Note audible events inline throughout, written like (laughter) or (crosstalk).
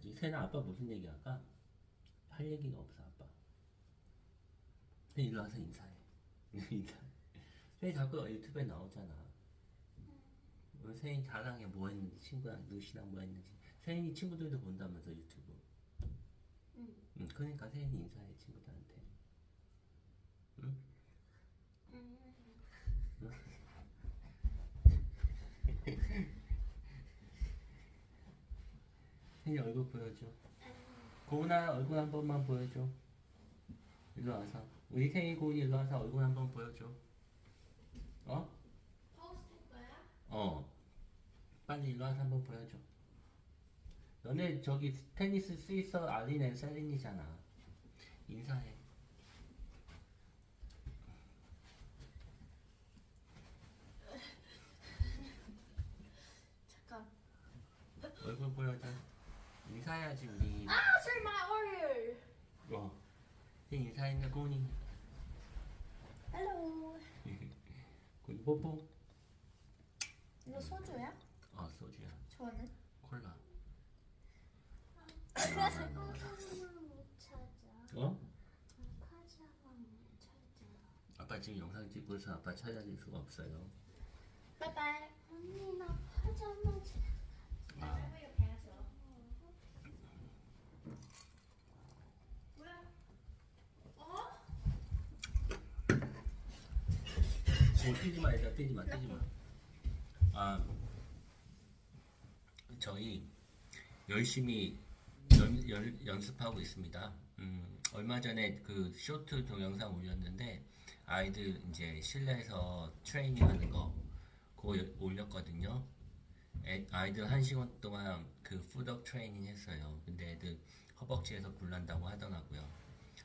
인사해야지. 세나 아빠 무슨 얘기 할까? 할 얘기가 없어 아빠. 세 일로 와서 인사해. (laughs) 인사. 세 자꾸 유튜브에 나오잖아. 세인 자랑해 뭐 했는지 친구랑 누시랑 뭐 했는지. 세인이 친구들도 본다면서 유튜브. 응. 응. 그러니까 세인이 인사해 친구들한테. 응? 세인이 얼굴 보여줘. 고은아 얼굴 한 번만 보여줘. 일로 와서. 우리 세인 고은이 일로 와서 얼굴 한 번 보여줘. 어? 포스트 거야? 어. 빨리 일로 와서 한 번 보여줘. 너네 저기 테니스 스위서 알리네 세린이잖아. 인사해. 잠깐. 얼굴 보여줘. 인사해야지 우리. 아, my order. 어. 세 인사했네 고은이. Hello. 고은이 뽀뽀. 이거 소주야? 어 소주야. 저는? 콜라. 못 찾아. 어? 파자마 못 찾아. 아빠 지금 영상 찍고 있어 아빠 찾아줄 수가 없어요. 바이바이. 언니 나 파자마 찾아. 아. 뭐 뛰지 마, 얘들아, 뛰지 마, 뛰지 마. 아, 저희 열심히 연, 연, 연습하고 있습니다. 음, 얼마 전에 그 쇼트 동영상 올렸는데 아이들 이제 실내에서 트레이닝 하는 거 그거 여- 올렸거든요. 애, 아이들 한 시간 동안 그 푸덕 트레이닝 했어요. 근데 애들 허벅지에서 굴난다고 하더라고요.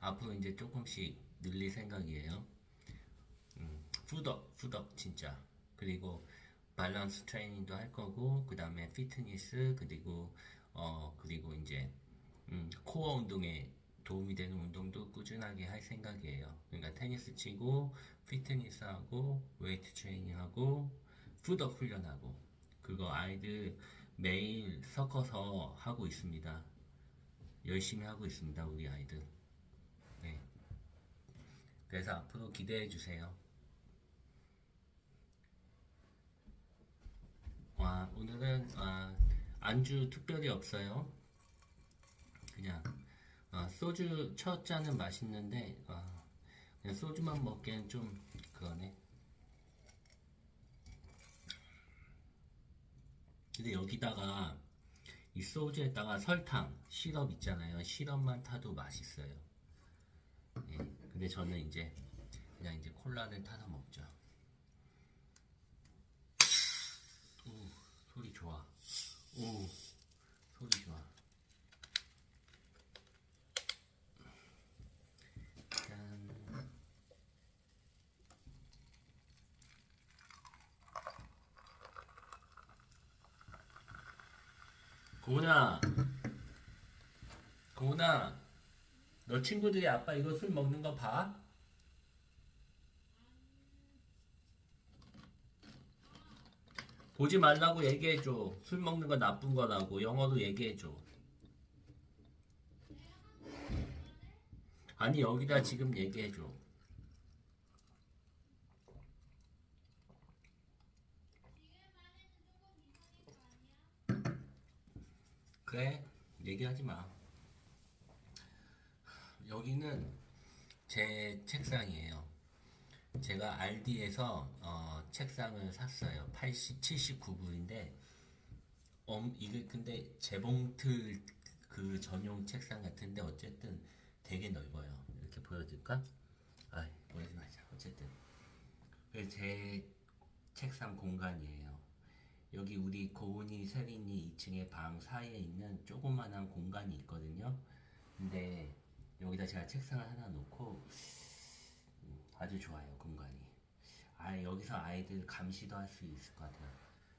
앞으로 이제 조금씩 늘릴 생각이에요. 음, 푸덕, 푸덕 진짜. 그리고 밸런스 트레이닝도 할 거고, 그 다음에 피트니스, 그리고 어 그리고 이제 음, 코어 운동에 도움이 되는 운동도 꾸준하게 할 생각이에요. 그러니까 테니스 치고, 피트니스 하고, 웨이트 트레이닝 하고, 푸덕 훈련하고, 그거 아이들 매일 섞어서 하고 있습니다. 열심히 하고 있습니다, 우리 아이들. 네. 그래서 앞으로 기대해 주세요. 와, 오늘은 아, 안주 특별히 없어요. 그냥 아, 소주 첫 잔은 맛있는데 아, 그냥 소주만 먹기엔 좀 그거네. 근데 여기다가 이 소주에다가 설탕, 시럽 있잖아요. 시럽만 타도 맛있어요. 예, 근데 저는 이제 그냥 이제 콜라를 타서 먹죠. 오, 소리 좋아. 오, 소리 좋아. 짠. 고은아, 고은아, 너 친구들이 아빠 이거 술 먹는 거 봐? 보지 말라고 얘기해줘. 술 먹는 거 나쁜 거라고. 영어로 얘기해줘. 아니, 여기다 지금 얘기해줘. 그래, 얘기하지 마. 여기는 제 책상이에요. 제가 알디에서 어, 책상을 샀어요. 80, 79불인데, 음, 이게 근데 재봉틀 그 전용 책상 같은데 어쨌든 되게 넓어요. 이렇게 보여줄까? 아, 보여주지 말자. 어쨌든 제 책상 공간이에요. 여기 우리 고은이, 세린이 2층에 방 사이에 있는 조그만한 공간이 있거든요. 근데 여기다 제가 책상을 하나 놓고 음, 아주 좋아요 공간이. 아 여기서 아이들 감시도 할 수 있을 것 같아요.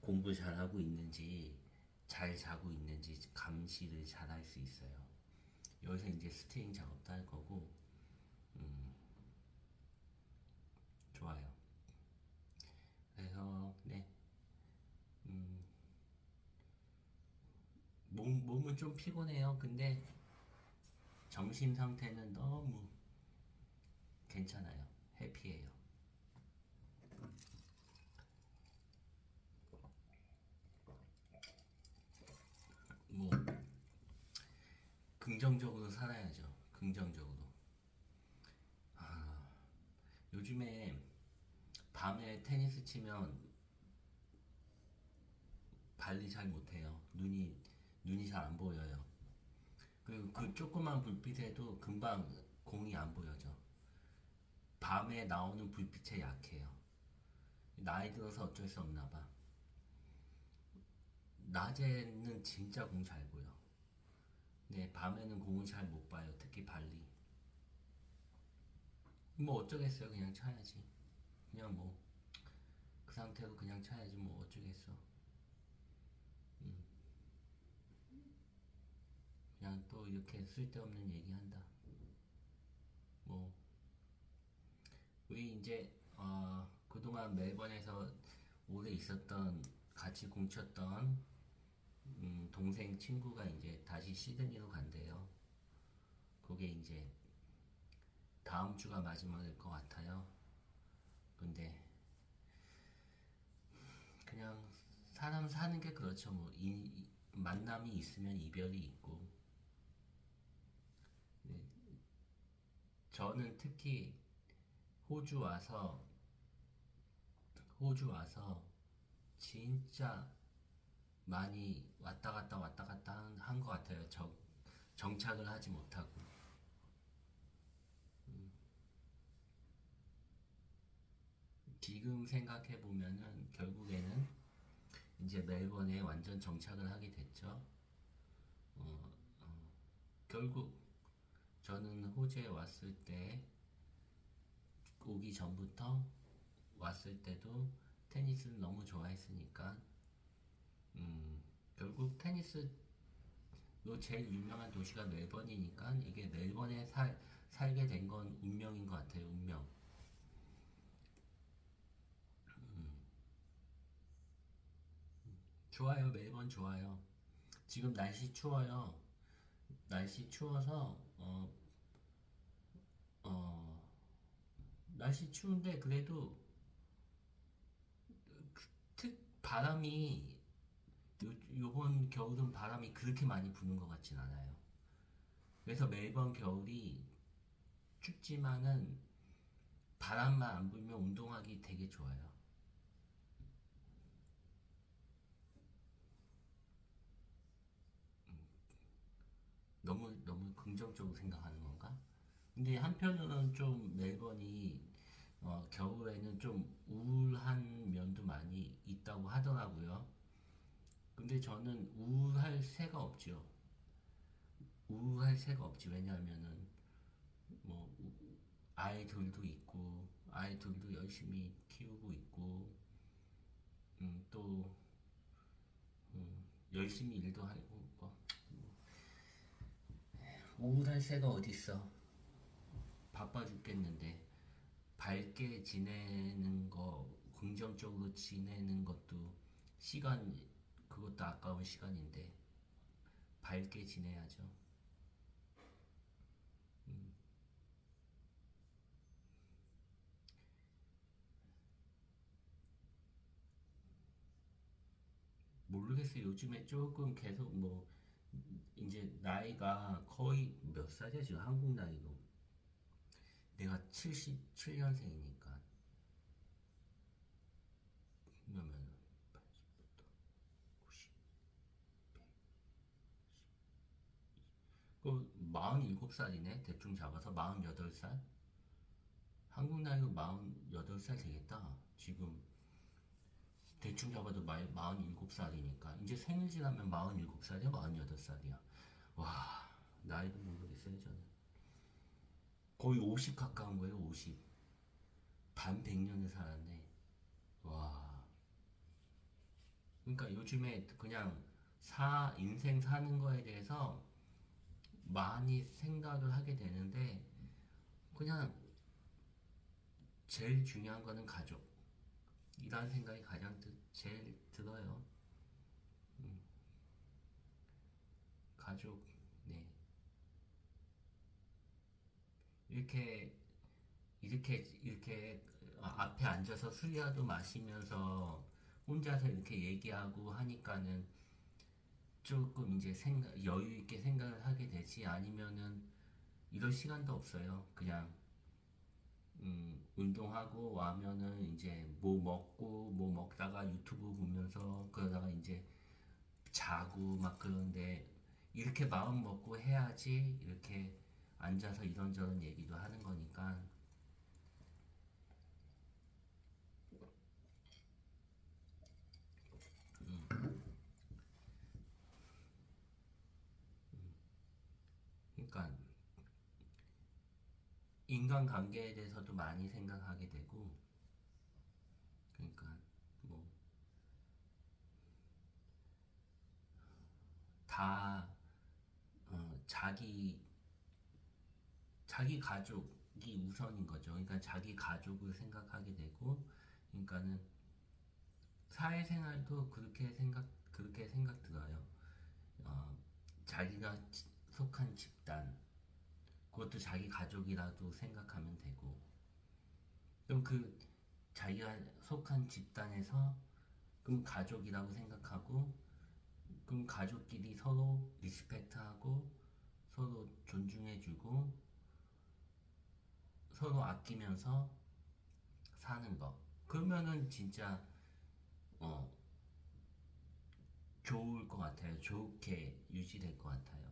공부 잘하고 있는지 잘 자고 있는지 감시를 잘 할 수 있어요. 여기서 이제 스테잉 작업도 할 거고 음, 좋아요. 그래서 네. 음, 몸, 몸은 좀 피곤해요. 근데 정신 상태는 너무 괜찮아요. 해피해요. 뭐 긍정적으로 살아야죠. 긍정적으로. 아, 요즘에 밤에 테니스 치면 발리 잘 못해요. 눈이 눈이 잘 안 보여요. 그리고 그 조그만 불빛에도 금방 공이 안 보여져. 밤에 나오는 불빛에 약해요. 나이 들어서 어쩔 수 없나 봐. 낮에는 진짜 공 잘 보여. 네, 밤에는 공을 잘 못 봐요. 특히 발리. 뭐 어쩌겠어요. 그냥 쳐야지. 그냥 뭐 그 상태로 그냥 쳐야지 뭐 어쩌겠어. 음. 그냥 또 이렇게 쓸데없는 얘기 한다. 뭐 우리 이제 어, 그동안 멜번에서 오래 있었던 같이 공쳤던 음, 동생 친구가 이제 다시 시드니로 간대요. 그게 이제 다음 주가 마지막일 것 같아요. 근데 그냥 사람 사는 게 그렇죠. 뭐 이, 이- 만남이 있으면 이별이 있고. 네. 저는 특히 호주 와서 호주 와서 진짜 많이 왔다 갔다 왔다 갔다 한 것 같아요. 정, 정착을 하지 못하고. 음. 지금 생각해 보면은 결국에는 이제 멜번에 완전 정착을 하게 됐죠. 어, 어, 결국 저는 호주에 왔을 때 오기 전부터 왔을 때도 테니스를 너무 좋아했으니까 음, 결국 테니스로 제일 유명한 도시가 멜번이니까 이게 멜번에 살, 살게 된 건 운명인 것 같아요 운명. 좋아요 멜번 좋아요. 지금 날씨 추워요. 날씨 추워서 어, 어, 날씨 추운데 그래도 그- 특 바람이 요, 요번 겨울은 바람이 그렇게 많이 부는 것 같진 않아요. 그래서 매번 겨울이 춥지만은 바람만 안 불면 운동하기 되게 좋아요. 음, 너무 너무 긍정적으로 생각하는 건가? 근데 한편으로는 좀 멜번이 어, 겨울에는 좀 우울한 면도 많이 있다고 하더라고요. 근데 저는 우울할 새가 없죠. 우울할 새가 없지. 왜냐하면은 뭐 우- 아이들도 있고 아이들도 열심히 키우고 있고 음, 또 음, 열심히 일도 하고 뭐 우울할 새가 어딨어. 바빠 죽겠는데 밝게 지내는 거 긍정적으로 지내는 것도 시간 그것도 아까운 시간인데 밝게 지내야죠. 음. 모르겠어요. 요즘에 조금 계속 뭐 이제 나이가 거의 몇 살이야 지금 한국 나이로 내가 77년생이니까 그러면 80부터 90, 100, 그 47살이네? 대충 잡아서 48살? 한국 나이로 48살 되겠다. 지금 대충 잡아도 47살이니까. 이제 생일 지나면 47살이야? 48살이야? 와 나이도 모르겠어요 저는 거의 50 가까운 거예요 50반 100년을 살았네. 와. 그러니까 요즘에 그냥 사 인생 사는 거에 대해서 많이 생각을 하게 되는데 그냥 제일 중요한 거는 가족. 이라는 생각이 가장 드, 제일 들어요. 음. 가족 네 이렇게 이렇게 이렇게 앞에 앉아서 술이라도 마시면서 혼자서 이렇게 얘기하고 하니까는 조금 이제 생각 여유 있게 생각을 하게 되지 아니면은 이럴 시간도 없어요. 그냥 음, 운동하고 와면은 이제 뭐 먹고 뭐 먹다가 유튜브 보면서 그러다가 이제 자고 막 그러는데 이렇게 마음 먹고 해야지 이렇게 앉아서 이런저런 얘기도 하는 거니까. 그러니까 인간 관계에 대해서도 많이 생각하게 되고 그러니까 뭐 다 어, 자기 자기 가족이 우선인 거죠. 그러니까 자기 가족을 생각하게 되고 그러니까는 사회생활도 그렇게 생각 그렇게 생각 들어요. 어, 자기가 지- 속한 집단 그것도 자기 가족이라도 생각하면 되고 그럼 그 자기가 속한 집단에서 그럼 가족이라고 생각하고 그럼 가족끼리 서로 리스펙트하고 서로 존중해주고 서로 아끼면서 사는 거 그러면은 진짜 어 좋을 것 같아요 좋게 유지될 것 같아요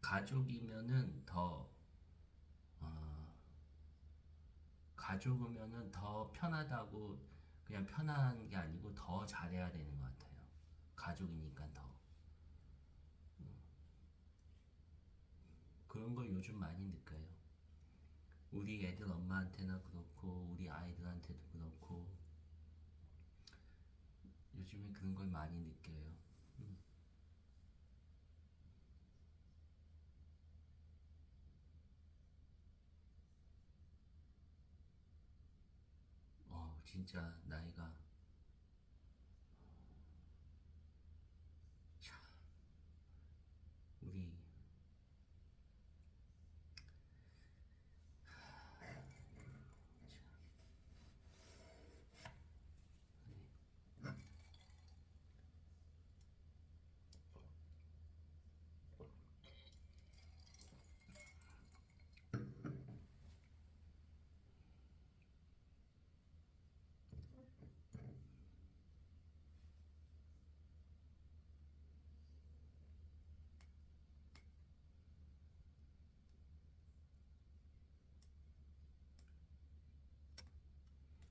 가족이면은 더 어, 가족이면은 더 편하다고 그냥 편한 게 아니고 더 잘해야 되는 것 같아요. 가족이니까 더 음. 그런 걸 요즘 많이 느껴요. 우리 애들 엄마한테나 그렇고 우리 아이들한테도 그렇고 요즘에 그런 걸 많이 느껴요. 어, 진짜 나이가 참 우리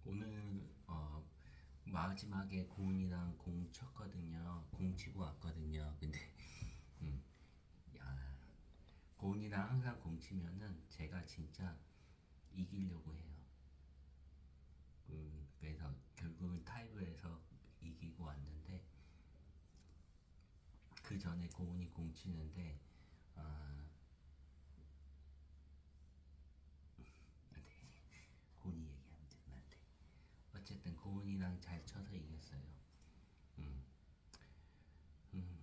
오늘 어, 마지막에 고은이랑 공 쳤거든요. 공 치고 왔거든요. 근데 (laughs) 음, 야 고은이랑 항상 공 치면은 제가 진짜 이기려고 해요. 음, 그래서 결국은 타이브에서 이기고 왔는데 그 전에 고은이 공 치는데 아, 안 돼. 고은이 얘기하면 되면 안 돼. 어쨌든 고은이랑 잘 쳐서 이겼어요. 음. 음.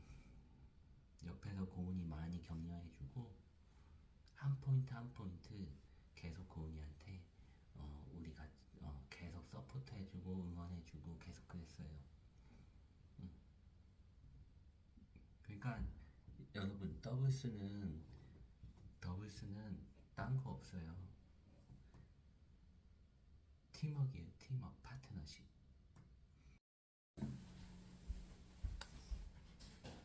옆에서 고은이 많이 격려해주고 한 포인트 한 포인트 계속 고은이한테 어, 우리가 어, 계속 서포트해주고 응원해주고 계속 그랬어요. 음. 그러니까 여러분 더블스는 더블스는 딴 거 없어요. 팀워크예요, 팀워크, 파트너십.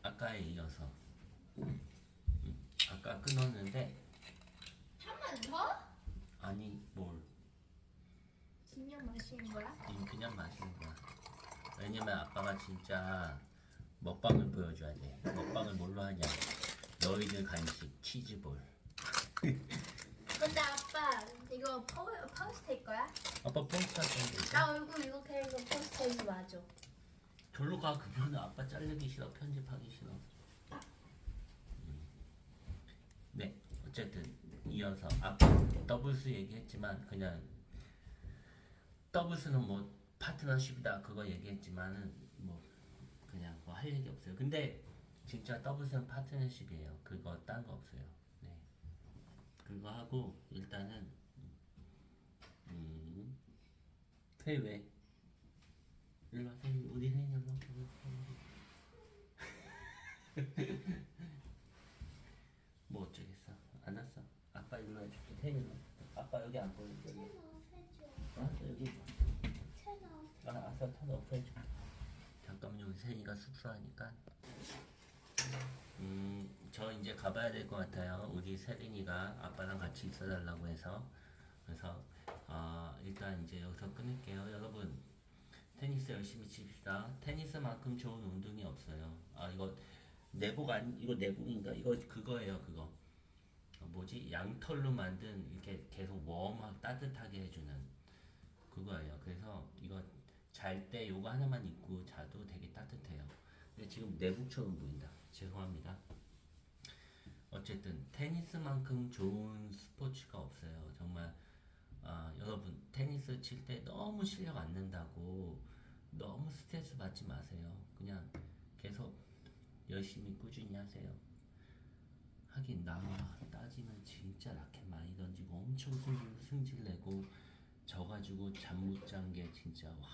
아까에 이어서 음, 아까 끊었는데 한 번 더? 아니 뭘 진짜 마시는 거야? 음, 그냥 마시는 거야. 왜냐면 아빠가 진짜 먹방을 보여줘야 돼. 먹방을 뭘로 하냐? 너희들 간식 치즈볼. 근데 아빠 이거 포, 포스트일 거야? 아빠 포스터 좀나 얼굴 이렇게 해서 포스트이지 맞아. 절로 가 그러면 아빠 자르기 싫어 편집하기 싫어 음. 네 어쨌든 이어서 아까 더블스 얘기했지만 그냥 더블스는 뭐 파트너십이다 그거 얘기했지만은 뭐 그냥 뭐 할 얘기 없어요 근데 진짜 더블선 파트너십이에요. 그거 딴 거 없어요. 네. 그거 하고 일단은 음. 세이 왜? 일로 와, 세이 우리 세이 일로 와. 뭐 어쩌겠어? 안 왔어? 아빠 일로 해줄게. 세이 일로. 와. 아빠 여기 안 보이는데 여기. 해줘. 아 여기. 채널. 아 아싸 터너 없애줘. 잠깐만요. 우리 세이가 쑥스러하니까. 음, 저 이제 가봐야 될 것 같아요. 우리 세린이가 아빠랑 같이 있어달라고 해서. 그래서, 아, 일단 이제 여기서 끊을게요. 여러분, 테니스 열심히 칩시다. 테니스만큼 좋은 운동이 없어요. 아, 이거, 내복 아니, 이거 내복인가? 이거 그거예요, 그거. 어, 뭐지? 양털로 만든 이렇게 계속 웜하고 따뜻하게 해주는 그거예요. 그래서 이거 잘 때 요거 하나만 입고 자도 되게 따뜻해요. 근데 지금 내복처럼 보인다. 죄송합니다. 어쨌든 테니스만큼 좋은 스포츠가 없어요. 정말 아, 여러분 테니스 칠 때 너무 실력 안 는다고 너무 스트레스 받지 마세요. 그냥 계속 열심히 꾸준히 하세요. 하긴 나 따지면 진짜 라켓 많이 던지고 엄청 승질, 승질 내고 져가지고 잠 못 잔 게 진짜 와.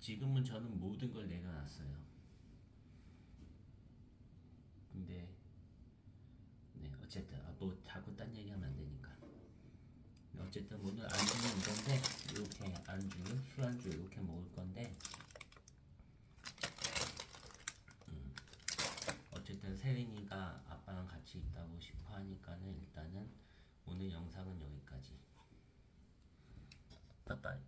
지금은 저는 모든 걸 내려놨어요. 근데 네 어쨌든 아, 뭐 자꾸 딴 얘기하면 안 되니까. 어쨌든 오늘 안주는 이건데 이렇게 안주 술안주 이렇게 먹을 건데 음, 어쨌든 세린이가 아빠랑 같이 있다고 싶어 하니까는 일단은 오늘 영상은 여기까지. 빠빠이.